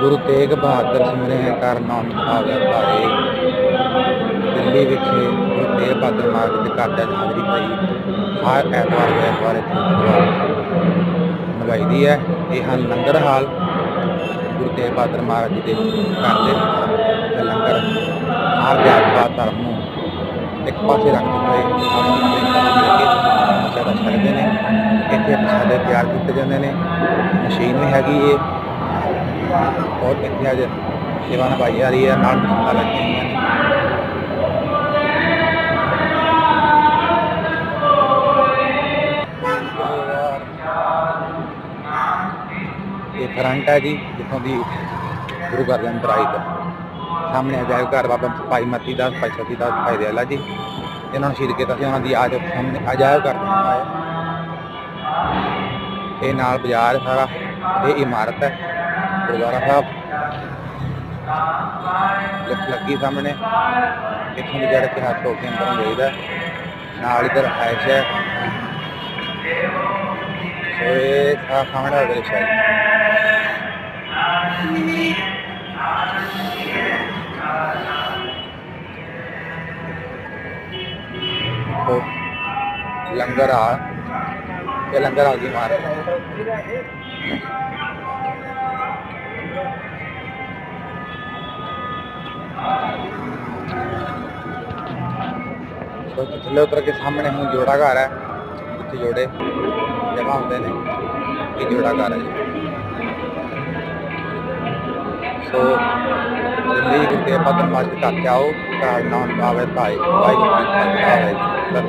ਗੁਰੂ ਤੇਗ ਬਹਾਦਰ ਸਿਮਰੇ ਕਰ ਨਾਮ ਆਵੇ ਭਾਏ ਦਿੱਲੀ ਵਿਖੇ ਗੁਰੂ ਤੇਗ ਬਹਾਦਰ ਮਾਰਗ ਦੇ ਘਰ ਦਾ ਹਾਜ਼ਰੀ ਪਈ। ਹਰ ਐਤਵਾਰ ਦੇ ਐਤਵਾਰ ਇੱਥੇ ਸੇਵਾ ਦੀ ਹੈ। ਇਹ ਹਨ ਲੰਗਰ ਹਾਲ। ਗੁਰੂ ਤੇਗ ਬਹਾਦਰ ਮਹਾਰਾਜ ਜੀ ਦੇ ਘਰ ਦੇ ਤੇ ਲੰਗਰ ਹਰ ਜਾਤ ਧਰਮ ਨੂੰ ਇੱਕ ਪਾਸੇ ਰੱਖਦੇ ਹੋਏ ਪ੍ਰਸ਼ਾਦਾ ਛਕਦੇ ਨੇ। ਇੱਥੇ ਪ੍ਰਸ਼ਾਦੇ ਤਿਆਰ ਕੀਤੇ ਜਾਂਦੇ ਨੇ। ਮਸ਼ੀਨ ਵੀ ਹੈਗੀ ਏ ਬਹੁਤ ਇੱਥੇ ਅੱਜ ਸੇਵਾ ਨਿਭਾਈ ਜਾ ਰਹੀ ਹੈ ਨਾਲ ਮਸ਼ੀਨਾਂ ਲੱਗੀਆਂ ਨੇ ਇਹ ਫਰੰਟ ਹੈ ਜੀ, ਜਿੱਥੋਂ ਦੀ ਗੁਰੂ ਘਰ ਦੇ ਅੰਦਰ ਆਈ ਦਾ ਸਾਹਮਣੇ ਅਜਾਇਬ ਘਰ, ਬਾਬਾ ਭਾਈ ਮਤੀ ਦਾਸ, ਭਾਈ ਸਤੀ ਦਾਸ, ਭਾਈ ਦੇਲਾ ਜੀ। ਇਹਨਾਂ ਨੂੰ ਸ਼ਹੀਦ ਕੀਤਾ ਸੀ, ਉਹਨਾਂ ਦੀ ਆਜ ਸਾਹਮਣੇ ਅਜਾਇਬ ਘਰ ਬਣਿਆ ਇਹ ਨਾਲ ਬਾਜ਼ਾਰ ਸਾਰਾ, ਇਹ ਇਮਾਰਤ ਹੈ। ਗੁਰਦੁਆਰਾ ਸਾਹਿਬ ਲਿਫਟ ਲੱਗੀ ਸਾਹਮਣੇ ਇੱਥੋਂ ਦੀ ਜਿਹੜਾ ਕਿ ਹੱਥ ਧੋ ਕੇ ਅੰਦਰ ਨੂੰ ਜਾਈਦਾ ਨਾਲ ਇਧਰ ਹਾਇਸ਼ ਹੈ ਸੋ ਇਹ ਸਾ- ਸਾਹਮਣੇ ਦਾ ਦ੍ਰਿਸ਼ ਹੈ ਦੇਖੋ, ਲੰਗਰ ਆ ਇਹ ਲੰਗਰ ਆ ਗਈ ਮਾਰ ਸੋ ਥੱਲੇ ਉਤਰ ਕੇ ਸਾਹਮਣੇ ਹੁਣ ਜੋੜਾ ਘਰ ਹੈ। ਜਿੱਥੇ ਜੋੜੇ ਜਮਾ ਹੁੰਦੇ ਨੇ। ਇਹ ਜੋੜਾ ਘਰ ਹੈ ਜੀ। ਸੋ ਦਿੱਲੀ ਗੁਰਦੇ ਪਤਨ ਮਾਜ ਘਰ ਆਓ। ਘਰ ਨਾਮ ਆਵੇ ਭਾਈ ਵਾਹਿਗੁਰੂ ਜੀ ਕਾ